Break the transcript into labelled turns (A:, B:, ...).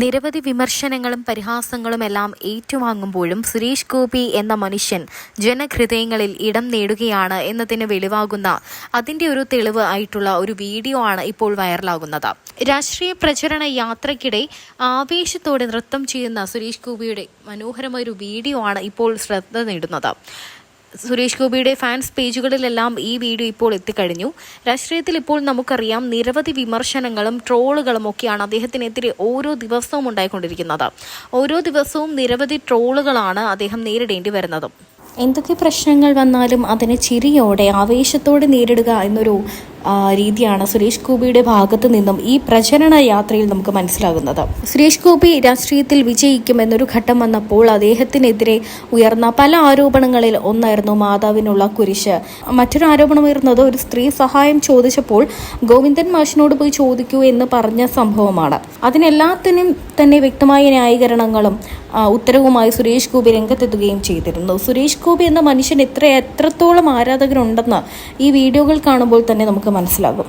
A: നിരവധി വിമർശനങ്ങളും പരിഹാസങ്ങളും എല്ലാം ഏറ്റുവാങ്ങുമ്പോഴും സുരേഷ് ഗോപി എന്ന മനുഷ്യൻ ജനഹൃദയങ്ങളിൽ ഇടം നേടുകയാണ് എന്നതിന് വെളിവാകുന്ന അതിന്റെ ഒരു തെളിവ് ആയിട്ടുള്ള ഒരു വീഡിയോ ആണ് ഇപ്പോൾ വൈറലാകുന്നത്. രാഷ്ട്രീയ പ്രചരണ യാത്രയ്ക്കിടെ ആവേശത്തോടെ നൃത്തം ചെയ്യുന്ന സുരേഷ് ഗോപിയുടെ മനോഹരമായ ഒരു വീഡിയോ ആണ് ഇപ്പോൾ ശ്രദ്ധ നേടുന്നത്. സുരേഷ് ഗോപിയുടെ ഫാൻസ് പേജുകളിലെല്ലാം ഈ വീഡിയോ ഇപ്പോൾ എത്തിക്കഴിഞ്ഞു. രാഷ്ട്രീയത്തിൽ ഇപ്പോൾ നമുക്കറിയാം നിരവധി വിമർശനങ്ങളും ട്രോളുകളും ഒക്കെയാണ് അദ്ദേഹത്തിനെതിരെ ഓരോ ദിവസവും ഉണ്ടായിക്കൊണ്ടിരിക്കുന്നത്. ഓരോ ദിവസവും നിരവധി ട്രോളുകളാണ് അദ്ദേഹം നേരിടേണ്ടി വരുന്നതും. എന്തൊക്കെ പ്രശ്നങ്ങൾ വന്നാലും അതിനെ ചിരിയോടെ ആവേശത്തോടെ നേരിടുക എന്നൊരു രീതിയാണ് സുരേഷ് ഗോപിയുടെ ഭാഗത്ത് നിന്നും ഈ പ്രചരണ യാത്രയിൽ നമുക്ക് മനസ്സിലാകുന്നത്. സുരേഷ് ഗോപി രാഷ്ട്രീയത്തിൽ വിജയിക്കും എന്നൊരു ഘട്ടം വന്നപ്പോൾ അദ്ദേഹത്തിനെതിരെ ഉയർന്ന പല ആരോപണങ്ങളിൽ ഒന്നായിരുന്നു മാതാവിനുള്ള കുരിശ്. മറ്റൊരു ആരോപണം ഉയർന്നത് ഒരു സ്ത്രീ സഹായം ചോദിച്ചപ്പോൾ ഗോവിന്ദൻ മാഷിനോട് പോയി ചോദിക്കൂ എന്ന് പറഞ്ഞ സംഭവമാണ്. അതിനെല്ലാത്തിനും തന്നെ വ്യക്തമായ ന്യായീകരണങ്ങളും ഉത്തരവുമായി സുരേഷ് ഗോപി രംഗത്തെത്തുകയും ചെയ്തിരുന്നു. സുരേഷ് ഗോപി എന്ന മനുഷ്യൻ എത്ര എത്രത്തോളം ആരാധകരുണ്ടെന്ന് ഈ വീഡിയോകൾ കാണുമ്പോൾ തന്നെ നമുക്ക് മനസ്സിലാകും.